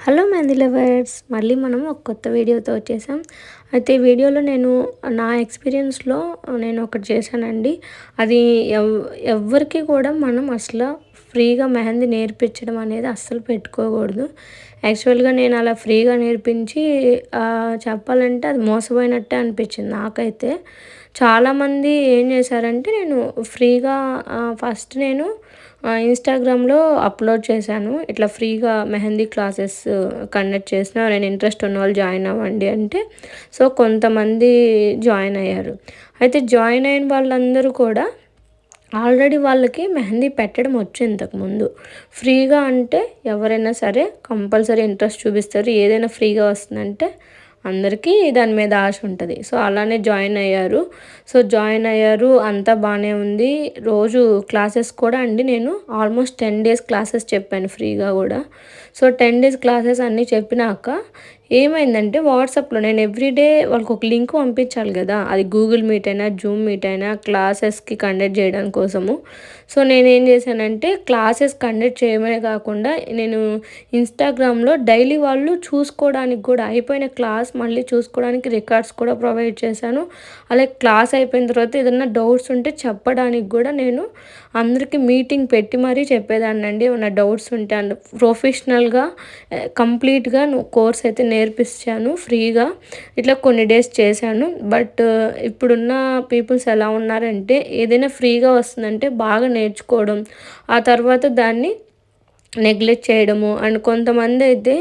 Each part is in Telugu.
హలో మెంది లవర్స్ మళ్ళీ మనం ఒక కొత్త వీడియోతో వచ్చేసాం. అయితే వీడియోలో నేను నా ఎక్స్పీరియన్స్లో నేను ఒకటి చేశానండి. అది ఎవ్ ఎవరికి కూడా మనం అసలు ఫ్రీగా మెహందీ నేర్పించడం అనేది అస్సలు పెట్టుకోకూడదు. యాక్చువల్గా నేను అలా ఫ్రీగా నేర్పించి చెప్పాలంటే అది మోసపోయినట్టే అనిపించింది నాకైతే. చాలామంది ఏం చేశారంటే నేను ఫ్రీగా ఫస్ట్ నేను ఇన్స్టాగ్రామ్లో అప్లోడ్ చేశాను. ఇట్లా ఫ్రీగా మెహందీ క్లాసెస్ కండక్ట్ చేసిన నేను ఇంట్రెస్ట్ ఉన్న వాళ్ళు జాయిన్ అవ్వండి అంటే సో కొంతమంది జాయిన్ అయ్యారు. అయితే జాయిన్ అయిన వాళ్ళందరూ కూడా ఆల్రెడీ వాళ్ళకి మెహందీ పెట్టడం వచ్చు ఇంతకుముందు. ఫ్రీగా అంటే ఎవరైనా సరే కంపల్సరీ ఇంట్రెస్ట్ చూపిస్తారు. ఏదైనా ఫ్రీగా వస్తుందంటే అందరికీ దాని మీద ఆశ ఉంటుంది. సో అలానే జాయిన్ అయ్యారు. సో జాయిన్ అయ్యారు. అంతా బాగానే ఉంది. రోజు క్లాసెస్ కూడా అండి నేను ఆల్మోస్ట్ టెన్ డేస్ క్లాసెస్ చెప్పాను ఫ్రీగా కూడా. సో టెన్ డేస్ క్లాసెస్ అన్నీ చెప్పినాక ఏమైందంటే వాట్సాప్లో నేను ఎవ్రీడే వాళ్ళకి ఒక లింక్ పంపించాలి కదా. అది గూగుల్ మీట్ అయినా జూమ్ మీట్ అయినా క్లాసెస్కి కండక్ట్ చేయడం కోసము. సో నేను ఏం చేశానంటే క్లాసెస్ కండక్ట్ చేయమనే కాకుండా నేను ఇన్స్టాగ్రామ్లో డైలీ వాళ్ళు చూసుకోవడానికి కూడా అయిపోయిన క్లాస్ మళ్ళీ చూసుకోవడానికి రికార్డ్స్ కూడా ప్రొవైడ్ చేశాను. అలాగే క్లాస్ అయిపోయిన తర్వాత ఏదన్నా డౌట్స్ ఉంటే చెప్పడానికి కూడా నేను అందరికీ మీటింగ్ పెట్టి మరీ చెప్పేదాన్ని అండి ఏమైనా డౌట్స్ ఉంటే అండ్ ప్రొఫెషనల్గా కంప్లీట్గా కోర్స్ అయితే నేర్పించాను ఫ్రీగా. ఇట్లా కొన్ని డేస్ చేశాను. బట్ ఇప్పుడున్న పీపుల్స్ ఎలా ఉన్నారంటే ఏదైనా ఫ్రీగా వస్తుందంటే బాగా నేర్చుకోవడం ఆ తర్వాత దాన్ని నెగ్లెక్ట్ చేయడము. అండ్ కొంతమంది అయితే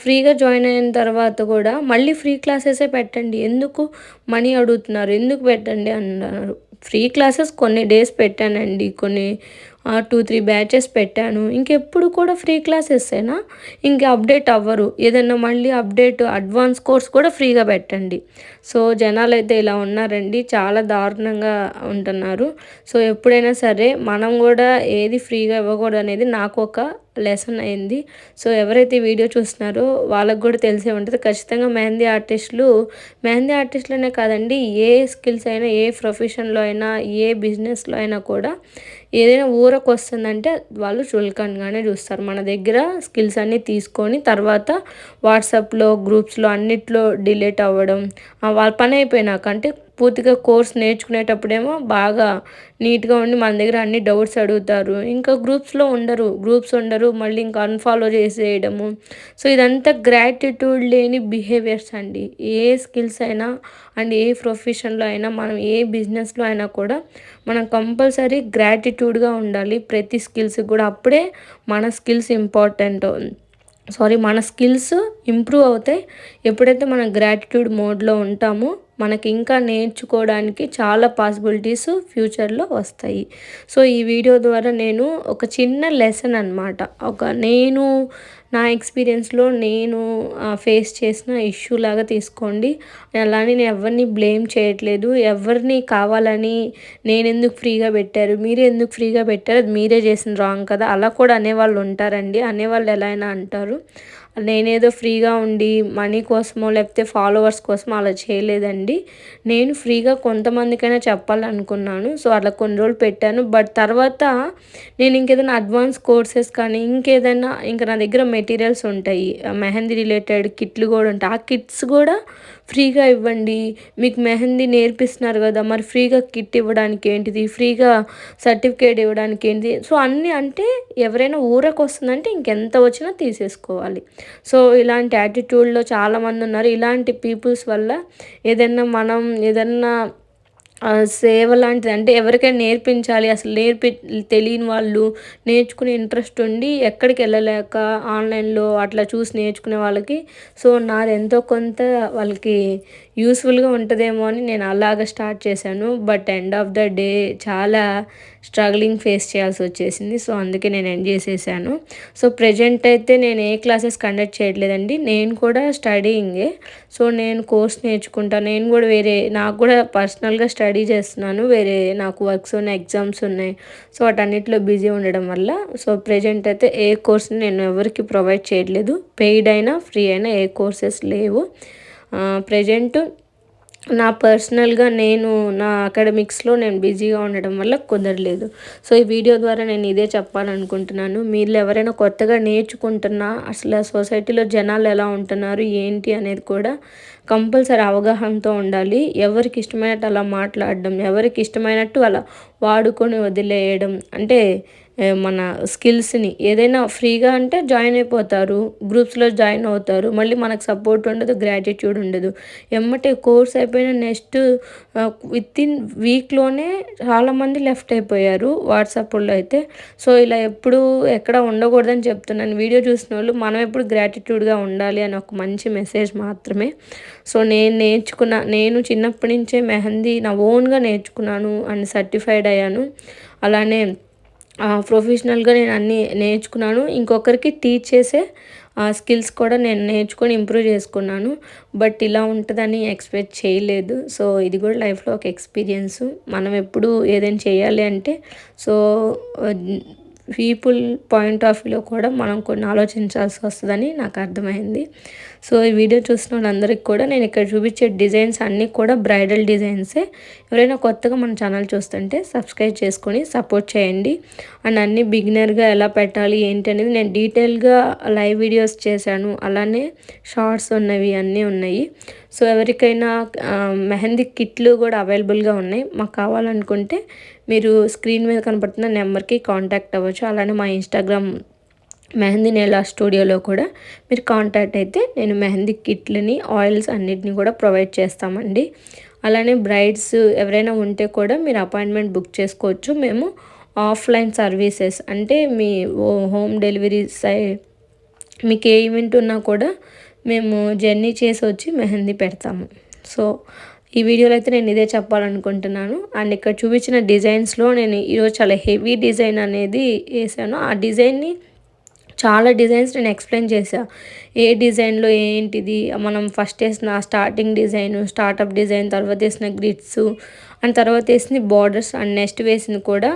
ఫ్రీగా జాయిన్ అయిన తర్వాత కూడా మళ్ళీ ఫ్రీ క్లాసెసే పెట్టండి. ఎందుకు మనీ అడుగుతున్నారు? ఎందుకు పెట్టండి అన్నారు. ఫ్రీ క్లాసెస్ కొన్ని డేస్ పెట్టానండి. కొన్ని టూ త్రీ బ్యాచెస్ పెట్టాను. ఇంకెప్పుడు కూడా ఫ్రీ క్లాసెస్సేనా ఇంక అప్డేట్ అవ్వరు. ఏదైనా మళ్ళీ అప్డేట్ అడ్వాన్స్ కోర్స్ కూడా ఫ్రీగా పెట్టండి. సో జనాలు అయితే ఇలా ఉన్నారండి. చాలా దారుణంగా ఉంటున్నారు. సో ఎప్పుడైనా సరే మనం కూడా ఏది ఫ్రీగా ఇవ్వకూడదు అనేది నాకు ఒక లెసన్ అయింది. సో ఎవరైతే వీడియో చూస్తున్నారో వాళ్ళకు కూడా తెలిసే ఉంటుంది. ఖచ్చితంగా మెహందీ ఆర్టిస్టులు మెహందీ ఆర్టిస్టులనే కాదండి ఏ స్కిల్స్ అయినా ఏ ప్రొఫెషన్లో అయినా ఏ బిజినెస్లో అయినా కూడా ఏదైనా ఊరకు వస్తుందంటే వాళ్ళు చులకనగానే చూస్తారు. మన దగ్గర స్కిల్స్ అన్నీ తీసుకొని తర్వాత వాట్సాప్లో గ్రూప్స్లో అన్నిట్లో డిలీట్ అవ్వడం వాళ్ళ పని అయిపోయినాక అంటే పూర్తిగా కోర్స్ నేర్చుకునేటప్పుడేమో బాగా నీట్గా ఉండి మన దగ్గర అన్ని డౌట్స్ అడుగుతారు. ఇంకా గ్రూప్స్లో ఉండరు. గ్రూప్స్ ఉండరు. మళ్ళీ ఇంకా అన్ఫాలో చేసేయడము. సో ఇదంతా గ్రాటిట్యూడ్ లేని బిహేవియర్స్ అండి. ఏ స్కిల్స్ అయినా అండ్ ఏ ప్రొఫెషన్లో అయినా మనం ఏ బిజినెస్లో అయినా కూడా మనం కంపల్సరీ గ్రాటిట్యూడ్గా ఉండాలి. ప్రతి స్కిల్స్కి కూడా అప్పుడే మన స్కిల్స్ ఇంపార్టెంట్ సారీ మన స్కిల్స్ ఇంప్రూవ్ అవుతాయి ఎప్పుడైతే మనం గ్రాటిట్యూడ్ మోడ్లో ఉంటామో మనకి ఇంకా నేర్చుకోవడానికి చాలా పాసిబిలిటీస్ ఫ్యూచర్లో వస్తాయి. సో ఈ వీడియో ద్వారా నేను ఒక చిన్న లెసన్ అనమాట ఒక నేను నా ఎక్స్పీరియన్స్లో నేను ఫేస్ చేసిన ఇష్యూ లాగా తీసుకోండి. అలానే నేను ఎవరిని బ్లేమ్ చేయట్లేదు. ఎవరిని కావాలని నేను ఎందుకు ఫ్రీగా పెట్టారు? మీరే ఎందుకు ఫ్రీగా పెట్టారు? అది మీరే చేసిన రాంగ్ కదా? అలా కూడా అనేవాళ్ళు ఉంటారండి. అనేవాళ్ళు ఎలా అయినా అంటారు. నేనేదో ఫ్రీగా ఉండి మనీ కోసమో లేకపోతే ఫాలోవర్స్ కోసమో అలా చేయలేదండి. నేను ఫ్రీగా కొంతమందికైనా చెప్పాలనుకున్నాను. సో అలా కొన్ని రోజులు పెట్టాను. బట్ తర్వాత నేను ఇంకేదైనా అడ్వాన్స్ కోర్సెస్ కానీ ఇంకేదైనా ఇంకా నా దగ్గర మెటీరియల్స్ ఉంటాయి. మెహందీ రిలేటెడ్ కిట్లు కూడా ఉంటాయి. ఆ కిట్స్ కూడా ఫ్రీగా ఇవ్వండి. మీకు మెహందీ నేర్పిస్తున్నారు కదా మరి ఫ్రీగా కిట్ ఇవ్వడానికి ఏంటిది? ఫ్రీగా సర్టిఫికేట్ ఇవ్వడానికి ఏంటిది? సో అన్నీ అంటే ఎవరైనా ఊరకు వస్తుందంటే ఇంకెంత వచ్చినా తీసేసుకోవాలి. సో ఇలాంటి యాటిట్యూడ్లో చాలామంది ఉన్నారు. ఇలాంటి పీపుల్స్ వల్ల ఏదైనా మనం ఏదన్నా సేవ లాంటిది. అంటే ఎవరికైనా నేర్పించాలి అసలు నేర్పి తెలియని వాళ్ళు నేర్చుకునే ఇంట్రెస్ట్ ఉండి ఎక్కడికి వెళ్ళలేక ఆన్లైన్లో అట్లా చూసి నేర్చుకునే వాళ్ళకి. సో నాది ఎంతో కొంత వాళ్ళకి యూస్ఫుల్గా ఉంటుందేమో అని నేను అలాగ స్టార్ట్ చేశాను. But end of the day చాలా స్ట్రగ్లింగ్ ఫేస్ చేయాల్సి వచ్చేసింది. సో అందుకే నేను ఎండ్ చేసేసాను. సో ప్రజెంట్ అయితే నేను ఏ క్లాసెస్ కండక్ట్ చేయట్లేదండి. నేను కూడా స్టడీయింగే. సో నేను కోర్స్ నేర్చుకుంటాను నేను కూడా వేరే నాకు కూడా పర్సనల్గా స్టడీ చేస్తున్నాను. వేరే నాకు వర్క్స్ ఉన్నాయి ఎగ్జామ్స్ ఉన్నాయి. సో వాటన్నిటిలో బిజీ ఉండడం వల్ల. సో ప్రజెంట్ అయితే ఏ కోర్స్ని నేను ఎవరికి ప్రొవైడ్ చేయట్లేదు. పెయిడ్ అయినా ఫ్రీ అయినా ఏ కోర్సెస్ లేవు. ప్రజెంట్ నా పర్సనల్గా నేను నా అకాడమిక్స్లో నేను బిజీగా ఉండడం వల్ల కుదరలేదు. సో ఈ వీడియో ద్వారా నేను ఇదే చెప్పాలనుకుంటున్నాను. మీరు ఎవరైనా కొత్తగా నేర్చుకుంటున్నా అసలు సొసైటీలో జనాలు ఎలా ఉంటున్నారు ఏంటి అనేది కూడా కంపల్సరీ అవగాహనతో ఉండాలి. ఎవరికి ఇష్టమైనట్టు అలా మాట్లాడడం ఎవరికి ఇష్టమైనట్టు అలా వాడుకొని వదిలేయడం. అంటే మన స్కిల్స్ని ఏదైనా ఫ్రీగా అంటే జాయిన్ అయిపోతారు గ్రూప్స్లో జాయిన్ అవుతారు మళ్ళీ మనకు సపోర్ట్ ఉండదు గ్రాటిట్యూడ్ ఉండదు. ఎమ్మటే కోర్స్ అయిపోయిన నెక్స్ట్ విత్ ఇన్ వీక్లోనే చాలామంది లెఫ్ట్ అయిపోయారు వాట్సాప్లో అయితే. సో ఇలా ఎప్పుడు ఎక్కడ ఉండకూడదని చెప్తున్నాను. వీడియో చూసిన వాళ్ళు మనం ఎప్పుడు గ్రాటిట్యూడ్గా ఉండాలి అని ఒక మంచి మెసేజ్ మాత్రమే. సో నేను నేర్చుకున్న నేను చిన్నప్పటి నుంచే మెహందీ నా ఓన్గా నేర్చుకున్నాను అండ్ సర్టిఫైడ్ అయ్యాను. అలానే ప్రొఫెషనల్గా నేను అన్నీ నేర్చుకున్నాను. ఇంకొకరికి టీచ్ చేసే స్కిల్స్ కూడా నేను నేర్చుకొని ఇంప్రూవ్ చేసుకున్నాను. బట్ ఇలా ఉంటుందని ఎక్స్పెక్ట్ చేయలేదు. సో ఇది కూడా లైఫ్లో ఒక ఎక్స్పీరియన్స్ మనం ఎప్పుడు ఏదైనా చేయాలి అంటే సో పీపుల్ పాయింట్ ఆఫ్ వ్యూలో కూడా మనం కొన్ని ఆలోచించాల్సి వస్తుందని నాకు అర్థమైంది. సో ఈ వీడియో చూసిన వాళ్ళందరికీ కూడా నేను ఇక్కడ చూపించే డిజైన్స్ అన్నీ కూడా బ్రైడల్ డిజైన్సే ఎవరైనా కొత్తగా మన ఛానల్ చూస్తుంటే సబ్స్క్రైబ్ చేసుకొని సపోర్ట్ చేయండి. అండ్ అన్నీ బిగినర్గా ఎలా పెట్టాలి ఏంటి అనేది నేను డీటెయిల్గా లైవ్ వీడియోస్ చేశాను. అలానే షార్ట్స్ ఉన్నవి అన్నీ ఉన్నాయి. సో ఎవరికైనా మెహందీ కిట్లు కూడా అవైలబుల్గా ఉన్నాయి. మాకు కావాలనుకుంటే మీరు స్క్రీన్ మీద కనపడుతున్న నెంబర్కి కాంటాక్ట్ అవ్వచ్చు. అలానే మా ఇన్స్టాగ్రామ్ మెహందీ నేల స్టూడియోలో కూడా మీరు కాంటాక్ట్ అయితే నేను మెహందీ కిట్లని ఆయిల్స్ అన్నిటిని కూడా ప్రొవైడ్ చేస్తామండి. అలానే బ్రైడ్స్ ఎవరైనా ఉంటే కూడా మీరు అపాయింట్మెంట్ బుక్ చేసుకోవచ్చు. మేము ఆఫ్లైన్ సర్వీసెస్ అంటే మీ హోమ్ డెలివరీ సై మీకు ఏ ఈవెంట్ ఉన్నా కూడా మేము జర్నీ చేసి వచ్చి మెహందీ పెడతాము. సో ఈ వీడియోలో అయితే నేను ఇదే చెప్పాలనుకుంటున్నాను. అండ్ ఇక్కడ చూపించిన డిజైన్స్లో నేను ఈరోజు చాలా హెవీ డిజైన్ అనేది వేసాను. ఆ డిజైన్ని చాలా డిజైన్స్ నేను ఎక్స్ప్లెయిన్ చేశాను ఏ డిజైన్లో ఏంటిది? మనం ఫస్ట్ వేసిన స్టార్టింగ్ డిజైన్ స్టార్టప్ డిజైన్ తర్వాత వేసిన గ్రిడ్స్ అండ్ తర్వాత వేసిన బార్డర్స్ అండ్ నెక్స్ట్ వేసిన కూడా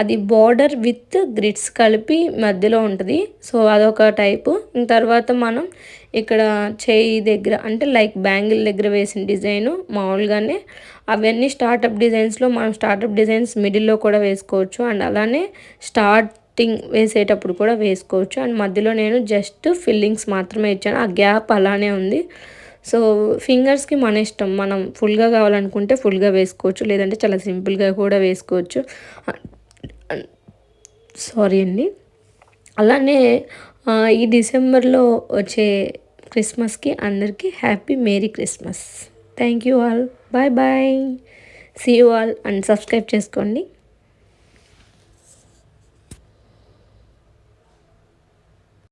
అది బార్డర్ విత్ గ్రిడ్స్ కలిపి మధ్యలో ఉంటుంది. సో అదొక టైపు తర్వాత మనం ఇక్కడ చేయి దగ్గర అంటే లైక్ బ్యాంగిల్ దగ్గర వేసిన డిజైను మామూలుగానే అవన్నీ స్టార్టప్ డిజైన్స్లో మనం స్టార్టప్ డిజైన్స్ మిడిల్లో కూడా వేసుకోవచ్చు. అండ్ అలానే స్టార్ట్ కటింగ్ వేసేటప్పుడు కూడా వేసుకోవచ్చు. అండ్ మధ్యలో నేను జస్ట్ ఫిల్లింగ్స్ మాత్రమే ఇచ్చాను. ఆ గ్యాప్ అలానే ఉంది. సో ఫింగర్స్కి మన ఇష్టం. మనం ఫుల్గా కావాలనుకుంటే ఫుల్గా వేసుకోవచ్చు. లేదంటే చాలా సింపుల్గా కూడా వేసుకోవచ్చు. సారీ అండి. అలానే ఈ డిసెంబర్లో వచ్చే క్రిస్మస్కి అందరికీ happy merry Christmas. Thank you all. Bye bye. See you all. And subscribe చేసుకోండి.